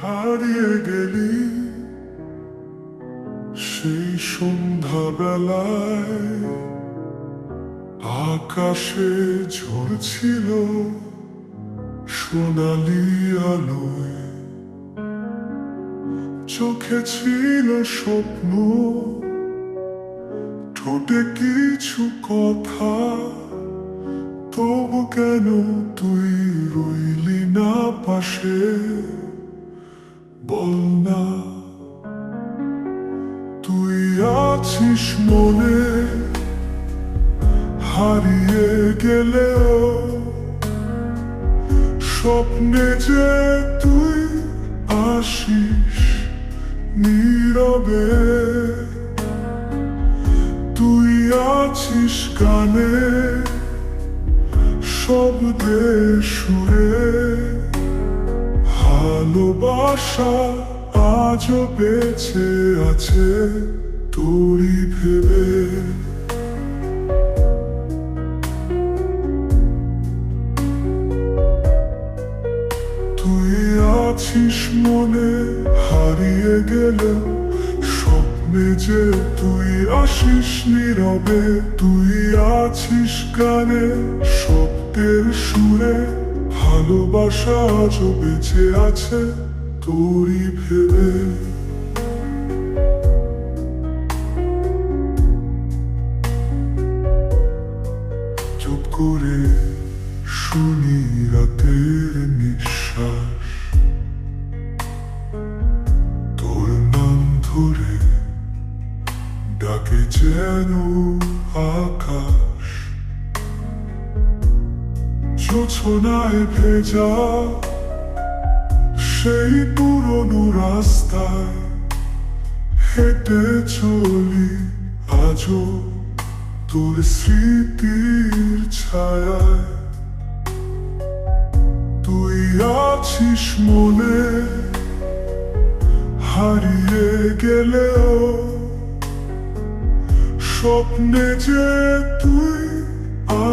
হারিয়ে গেলি সেই সন্ধ্যা বেলায় আকাশে ঝরছিল সোনালি আলোয়। চোখে ছিল স্বপ্ন, ঠোঁটে কিছু কথা। তবু কেন তুই রইলি না পাশে? মনে হারিয়ে গেলেও স্বপ্নে যে তুই আসিস নীরবে, তুই আছিস গানে শব্দে সুরে। ভালোবাসা আজও বেঁচে আছে। তোরই ভেবে। তুই আছিস মনে, হারিয়ে গেলেও স্বপ্নে যে তুই আসিস নীরবে, তুই আছিস গানে শব্দের সুরে। ভালোবাসা আজও বেঁচে আছে, তোরই ভেবে। শুনি তোর নাম ধরে ডাকে যেন আকাশ যোছনায় ভেজা সেই পুরনো রাস্তায় হেঁটে চলি আজও তোর স্মৃতির ছায়ায় তুই আছিস মনে, হারিয়ে গেলেও। স্বপ্নে যে তুই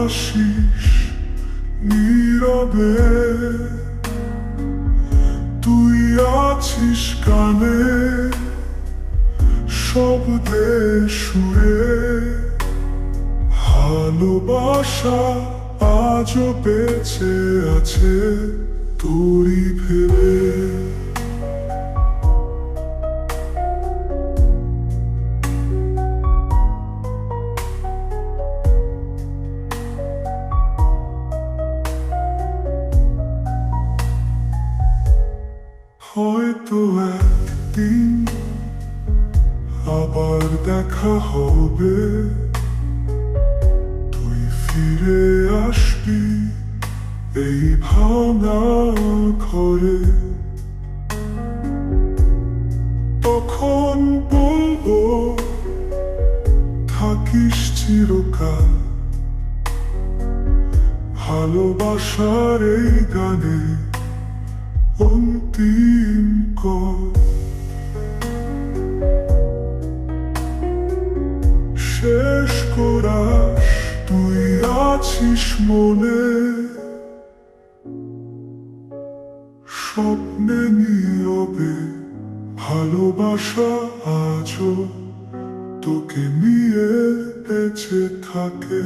আসিস নীরবে, তুই আছিস কানে শব্দে সুরে, ভালোবাসা আজও বেঁচে আছে তোরই ভেবে। হয়তো একদিন আবার দেখা হবে। ফিরে আসবি এই ভাঙা ঘরে। তখন বলব, থাকিস চিরকাল। ভালোবাসার এই গানে অন্তিম কর শেষ করাস তুই আছিস মনে। স্বপ্নে নিয়বে ভালোবাসা আজও তোকে নিয়ে বেঁচে থাকে।